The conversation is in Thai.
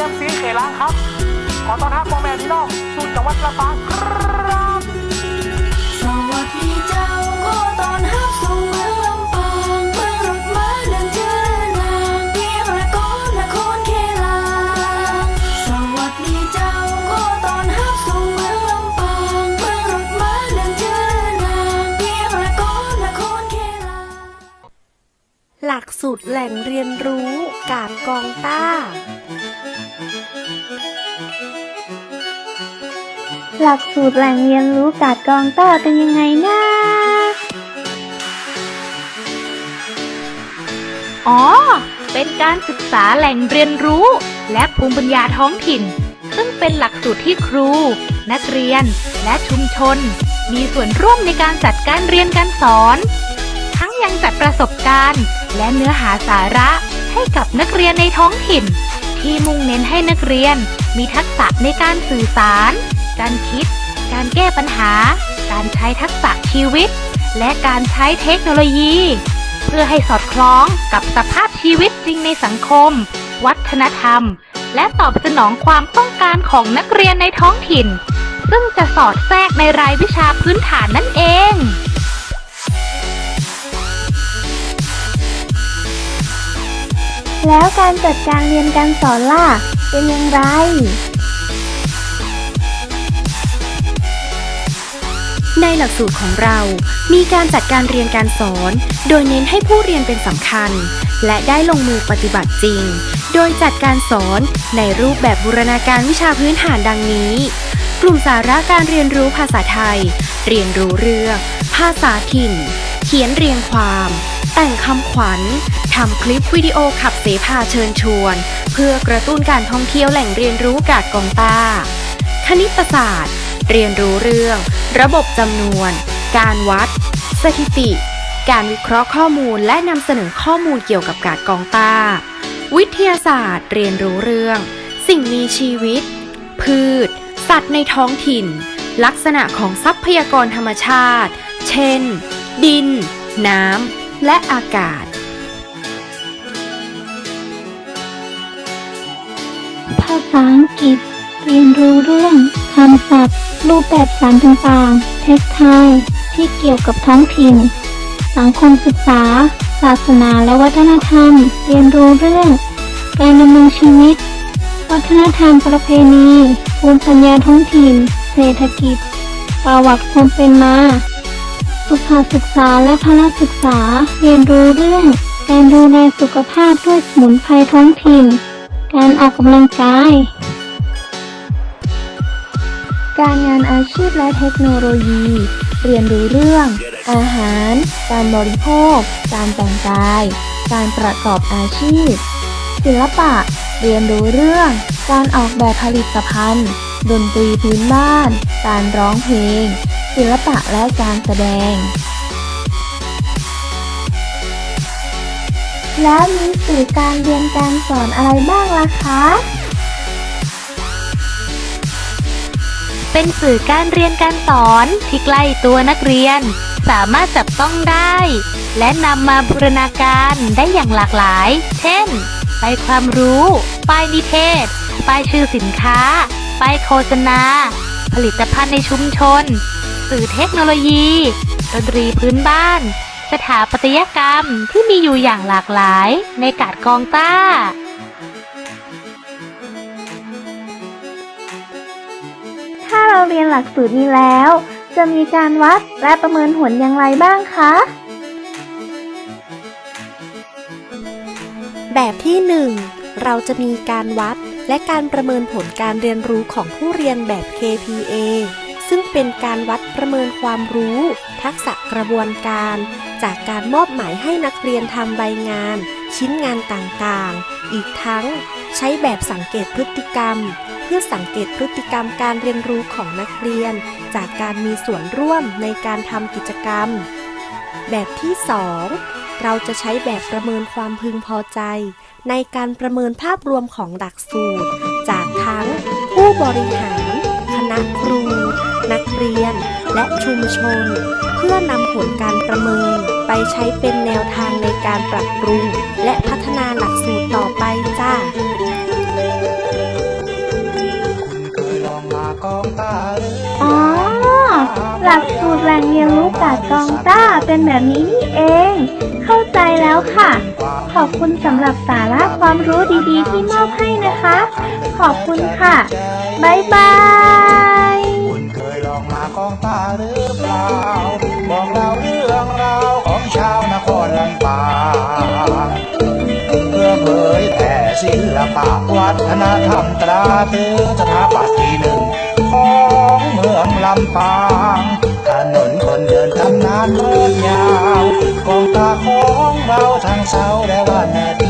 ียนเสียงเกล้างครับ ขอต้อนรับพ่อแม่พี่น้องสู่จังหวัดลำปางครับ สวัสดีเจ้าก็ตอนฮับสู่เมืองลำปางเมืองรถม้าเดินเจริญนางเพียงละกอนนครเคลาสวัสดีเจ้าก็ตอนฮับสู่เมืองลำปางเมืองรถม้าเดินเจริญนางเพียงละกอนนครเคลาหลักสูตรแหล่งเรียนรู้กาดกองต้า หลักสูตรแหล่งเรียนรู้กาดกองต้าเป็นยังไงนะ อ๋อ เป็นการศึกษาแหล่งเรียนรู้ และภูมิปัญญาท้องถิ่น ซึ่งเป็นหลักสูตรที่ครู นักเรียน และชุมชน มีส่วนร่วมในการจัดการเรียนการสอน ทั้งยังจัดประสบการณ์ และเนื้อหาสาระให้กับนักเรียนในท้องถิ่น ที่มุ่งเน้นให้นักเรียนมีทักษะในการสื่อสาร การคิด การแก้ปัญหา การใช้ทักษะชีวิต และการใช้เทคโนโลยี เพื่อให้สอดคล้องกับสภาพชีวิตจริงในสังคม วัฒนธรรม และตอบสนองความต้องการของนักเรียนในท้องถิ่น ซึ่งจะสอดแทรกในรายวิชาพื้นฐานนั่นเองแล้วการจัดการเรียนการสอนล่ะ เป็นอย่างไร ในหลักสูตรของเรา มีการจัดการเรียนการสอน โดยเน้นให้ผู้เรียนเป็นสำคัญ และได้ลงมือปฏิบัติจริง โดยจัดการสอนในรูปแบบบูรณาการวิชาพื้นฐานดังนี้ กลุ่มสาระการเรียนรู้ภาษาไทย เรียนรู้เรื่อง ภาษาถิ่น เขียนเรียงความ แต่งคำขวัญทำคลิปวิดีโอขับเสพาเชิญชวน เพื่อกระตุ้นการท่องเที่ยวแหล่งเรียนรู้กาดกองตาคณิตศาสตร์ เรียนรู้เรื่อง ระบบจำนวน การวัด สถิติ การวิเคราะห์ข้อมูลและนำเสนอข้อมูลเกี่ยวกับการกองต้า วิทยาศาสตร์ เรียนรู้เรื่อง สิ่งมีชีวิต พืช สัตว์ในท้องถิ่น ลักษณะของทรัพยากรธรรมชาติ เช่น ดิน น้ำ และอากาศภาษาอังกฤษ เรียนรู้เรื่องคำศัพท์ รูปแบบสารต่างๆ เทคไทยที่เกี่ยวกับท้องถิ่น สังคมศึกษา ศาสนาและวัฒนธรรม เรียนรู้เรื่อง การดำเนินชีวิต วัฒนธรรมประเพณี ภูมิปัญญาท้องถิ่น เศรษฐกิจ ประวัติความเป็นมา สุขศึกษาและพละศึกษา เรียนรู้เรื่อง การดูแลสุขภาพด้วยสมุนไพรท้องถิ่น การออกกำลังกาย การงานอาชีพและเทคโนโลยี เรียนรู้เรื่อง อาหาร การบริโภค การแต่งกาย การประกอบอาชีพ ศิลปะ เรียนรู้เรื่อง การออกแบบผลิตภัณฑ์ ดนตรีพื้นบ้าน การร้องเพลง ศิลปะและการแสดง แล้วมีสื่อการเรียนการสอนอะไรบ้างล่ะคะ เป็นสื่อการเรียนการสอนที่ใกล้ตัวนักเรียน สามารถจับต้องได้ และนำมาบูรณาการได้อย่างหลากหลาย เช่นป้ายความรู้ป้ายนิเทศป้ายชื่อสินค้าป้ายโฆษณา ผลิตภัณฑ์ในชุมชน สื่อเทคโนโลยี ดนตรีพื้นบ้าน สถาปัตยกรรมที่มีอยู่อย่างหลากหลายในกาดกองต้า เราเรียนหลักสูตรนี้แล้ว จะมีการวัดและประเมินผลอย่างไรบ้างคะ แบบที่ 1 เราจะมีการวัดและการประเมินผลการเรียนรู้ของผู้เรียนแบบ KPA ซึ่งเป็นการวัดประเมินความรู้ ทักษะกระบวนการ จากการมอบหมายให้นักเรียนทำใบงาน ชิ้นงานต่างๆ อีกทั้ง ใช้แบบสังเกตพฤติกรรม พื่อสังเกตพฤติกรรมการเรียนรู้ของนักเรียน จากการมีส่วนร่วมในการทำกิจกรรม แบบที่ 2 เราจะใช้แบบประเมินความพึงพอใจ ในการประเมินภาพรวมของหลักสูตร จากทั้งผู้บริหาร คณะครู นักเรียน และชุมชน เพื่อนำผลการประเมิน ไปใช้เป็นแนวทางในการปรับปรุง และพัฒนาหลักสูตรต่อไป หลักสูตรแหล่งเรียนรู้กาดกองต้าเป็นแบบนี้นี่เอง เข้าใจแล้วค่ะ ขอบคุณสำหรับสาระความรู้ดีๆ ที่มอบให้นะคะ ขอบคุณค่ะ บ๊ายบายคุณเคยลองมากองต้าหรือเปล่าบอกเราเรื่องราวของชาวนครลำปางเพื่อเผยแผ่ศิลปะวัฒนธรรมตราตรึงสถาปัตย์ที่หนึ่งของเมืองลำปาง ตำนานเมืองยาวกองตาของเราทั้งเสาร์และวันอาทิ